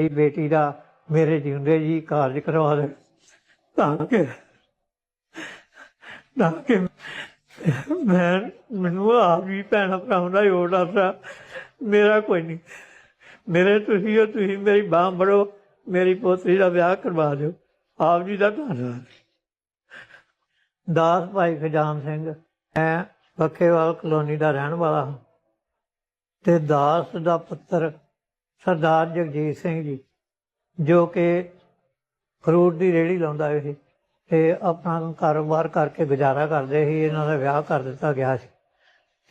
ਮੇਰੀ ਬੇਟੀ ਦਾ ਮੇਰੇ ਜਿਉਂਦੇ ਜੀ ਕਾਰਜ ਕਰਵਾ ਦੇ। ਤਾਂ ਕਿ ਤਾਂ ਕਿ ਮੈਂ, ਮੈਨੂੰ ਆਪ ਵੀ ਭੈਣ ਭਰਾਵਾਂ ਦਾ ਯੋੜ ਆਸਰਾ ਮੇਰਾ ਕੋਈ ਨਹੀਂ। ਮੇਰੇ ਤੁਸੀਂ ਹੋ, ਤੁਸੀਂ ਮੇਰੀ ਬਾਹ ਫੜੋ, ਮੇਰੀ ਪੋਤਰੀ ਦਾ ਵਿਆਹ ਕਰਵਾ ਦਿਓ। ਆਪ ਜੀ ਦਾ ਧੰਨਵਾਦ ਦਾਸ ਭਾਈ ਖਜਾਨ ਸਿੰਘ, ਮੈਂ ਬੱਖੇਵਾਲ ਕਲੋਨੀ ਦਾ ਰਹਿਣ ਵਾਲਾ ਹਾਂ। ਤੇ ਦਾਸ ਦਾ ਪੁੱਤਰ ਸਰਦਾਰ ਜਗਜੀਤ ਸਿੰਘ ਜੀ, ਜੋ ਕਿ ਫਰੂਟ ਦੀ ਰੇਹੜੀ ਲਾਉਂਦਾ ਸੀ ਤੇ ਆਪਣਾ ਕਾਰੋਬਾਰ ਕਰਕੇ ਗੁਜ਼ਾਰਾ ਕਰਦੇ ਸੀ, ਇਹਨਾਂ ਦਾ ਵਿਆਹ ਕਰ ਦਿੱਤਾ ਗਿਆ ਸੀ।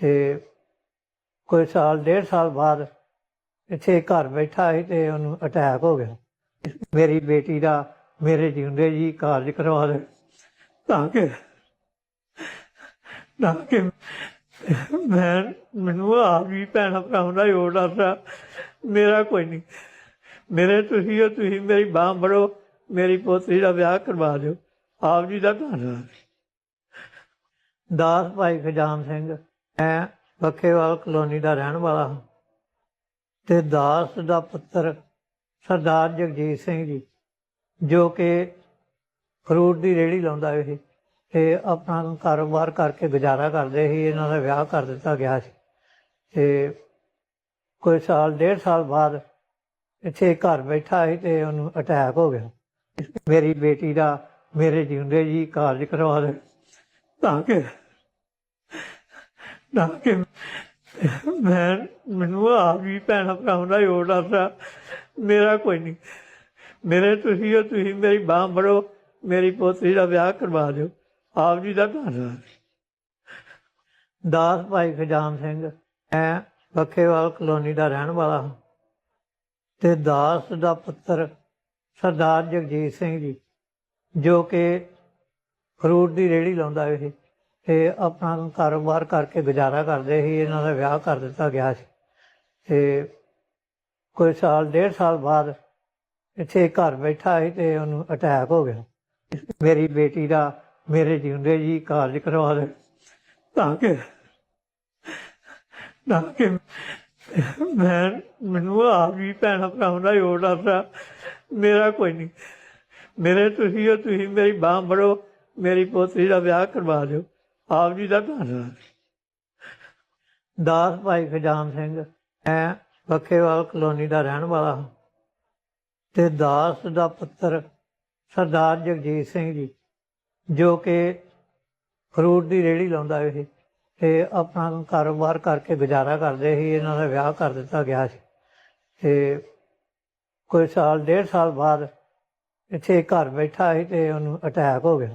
ਤੇ ਕੋਈ ਸਾਲ, ਡੇਢ ਸਾਲ ਬਾਅਦ ਇੱਥੇ ਘਰ ਬੈਠਾ ਸੀ ਤੇ ਉਹਨੂੰ ਅਟੈਕ ਹੋ ਗਿਆ। ਮੇਰੀ ਬੇਟੀ ਦਾ ਮੇਰੇ ਜਿਉਂਦੇ ਜੀ ਕਾਰਜ ਕਰਵਾ ਦੇ, ਤਾਂ ਕਿ ਤਾਂ ਕਿ ਮੈਂ, ਮੈਨੂੰ ਆਪ ਵੀ ਭੈਣ ਭਰਾਵਾਂ ਦਾ ਯੋੜ ਆਸਰਾ ਮੇਰਾ ਕੋਈ ਨਹੀਂ। ਮੇਰੇ ਤੁਸੀਂ ਹੋ, ਤੁਸੀਂ ਮੇਰੀ ਬਾਹ ਫੜੋ, ਮੇਰੀ ਪੋਤਰੀ ਦਾ ਵਿਆਹ ਕਰਵਾ ਦਿਓ। ਆਪ ਜੀ ਦਾ ਧੰਨਵਾਦ ਦਾਸ ਭਾਈ ਖਜਾਨ ਸਿੰਘ, ਮੈਂ ਬੱਖੇਵਾਲ ਕਲੋਨੀ ਦਾ ਰਹਿਣ ਵਾਲਾ ਹਾਂ। ਤੇ ਦਾਸ ਦਾ ਪੁੱਤਰ ਸਰਦਾਰ ਜਗਜੀਤ ਸਿੰਘ ਜੀ, ਜੋ ਕਿ ਫਰੂਟ ਦੀ ਰੇਹੜੀ ਲਾਉਂਦਾ ਸੀ ਤੇ ਆਪਣਾ ਕਾਰੋਬਾਰ ਕਰਕੇ ਗੁਜ਼ਾਰਾ ਕਰਦੇ ਸੀ, ਇਹਨਾਂ ਦਾ ਵਿਆਹ ਕਰ ਦਿੱਤਾ ਗਿਆ ਸੀ। ਤੇ ਕੋਈ ਸਾਲ, ਡੇਢ ਸਾਲ ਬਾਅਦ ਇੱਥੇ ਘਰ ਬੈਠਾ ਸੀ ਤੇ ਉਹਨੂੰ ਅਟੈਕ ਹੋ ਗਿਆ। ਮੇਰੀ ਬੇਟੀ ਦਾ ਮੇਰੇ ਜਿਉਂਦੇ ਜੀ ਕਾਰਜ ਕਰਵਾ ਦੇ। ਤਾਂ ਕਿ ਤਾਂ ਕਿ ਮੈਂ, ਮੈਨੂੰ ਆਪ ਵੀ ਭੈਣ ਭਰਾਵਾਂ ਦਾ ਯੋੜ ਆਸਰਾ ਮੇਰਾ ਕੋਈ ਨਹੀਂ। ਮੇਰੇ ਤੁਸੀਂ ਹੋ, ਤੁਸੀਂ ਮੇਰੀ ਬਾਹ ਫੜੋ, ਮੇਰੀ ਪੋਤਰੀ ਦਾ ਵਿਆਹ ਕਰਵਾ ਦਿਓ। ਆਪ ਜੀ ਦਾ ਧੰਨਵਾਦ। ਦਾਸ ਭਾਈ ਖਜਾਨ ਸਿੰਘ, ਮੈਂ ਬੱਖੇਵਾਲ ਕਲੋਨੀ ਦਾ ਰਹਿਣ ਵਾਲਾ ਹਾਂ। ਤੇ ਦਾਸ ਦਾ ਪੁੱਤਰ ਸਰਦਾਰ ਜਗਜੀਤ ਸਿੰਘ ਜੀ, ਜੋ ਕਿ ਫਰੂਟ ਦੀ ਰੇਹੜੀ ਲਾਉਂਦਾ ਸੀ ਤੇ ਆਪਣਾ ਕਾਰੋਬਾਰ ਕਰਕੇ ਗੁਜ਼ਾਰਾ ਕਰਦੇ ਸੀ, ਇਹਨਾਂ ਦਾ ਵਿਆਹ ਕਰ ਦਿੱਤਾ ਗਿਆ ਸੀ। ਤੇ ਕੋਈ ਸਾਲ, ਡੇਢ ਸਾਲ ਬਾਅਦ ਇੱਥੇ ਘਰ ਬੈਠਾ ਸੀ ਤੇ ਉਹਨੂੰ ਅਟੈਕ ਹੋ ਗਿਆ। ਮੇਰੀ ਬੇਟੀ ਦਾ ਮੇਰੇ ਜਿਉਂਦੇ ਜੀ ਕਾਰਜ ਕਰਵਾ ਦੇ। ਤਾਂ ਕਿ ਤਾਂ ਕਿ ਮੈਂ, ਮੈਨੂੰ ਆਪ ਵੀ ਭੈਣ ਭਰਾਵਾਂ ਦਾ ਯੋੜ ਆਸਰਾ ਮੇਰਾ ਕੋਈ ਨਹੀਂ। ਮੇਰੇ ਤੁਸੀਂ ਹੋ, ਤੁਸੀਂ ਮੇਰੀ ਬਾਹ ਫੜੋ, ਮੇਰੀ ਪੋਤਰੀ ਦਾ ਵਿਆਹ ਕਰਵਾ ਦਿਓ। ਆਪ ਜੀ ਦਾ ਧੰਨਵਾਦ ਦਾਸ ਭਾਈ ਖਜਾਨ ਸਿੰਘ, ਮੈਂ ਬੱਖੇਵਾਲ ਕਲੋਨੀ ਦਾ ਰਹਿਣ ਵਾਲਾ ਹਾਂ। ਤੇ ਦਾਸ ਦਾ ਪੁੱਤਰ ਸਰਦਾਰ ਜਗਜੀਤ ਸਿੰਘ ਜੀ, ਜੋ ਕਿ ਫਰੂਟ ਦੀ ਰੇਹੜੀ ਲਾਉਂਦਾ ਸੀ ਤੇ ਆਪਣਾ ਕਾਰੋਬਾਰ ਕਰਕੇ ਗੁਜ਼ਾਰਾ ਕਰਦੇ ਸੀ, ਇਹਨਾਂ ਦਾ ਵਿਆਹ ਕਰ ਦਿੱਤਾ ਗਿਆ ਸੀ। ਤੇ ਕੋਈ ਸਾਲ, ਡੇਢ ਸਾਲ ਬਾਅਦ ਇੱਥੇ ਘਰ ਬੈਠਾ ਸੀ ਤੇ ਉਹਨੂੰ ਅਟੈਕ ਹੋ ਗਿਆ।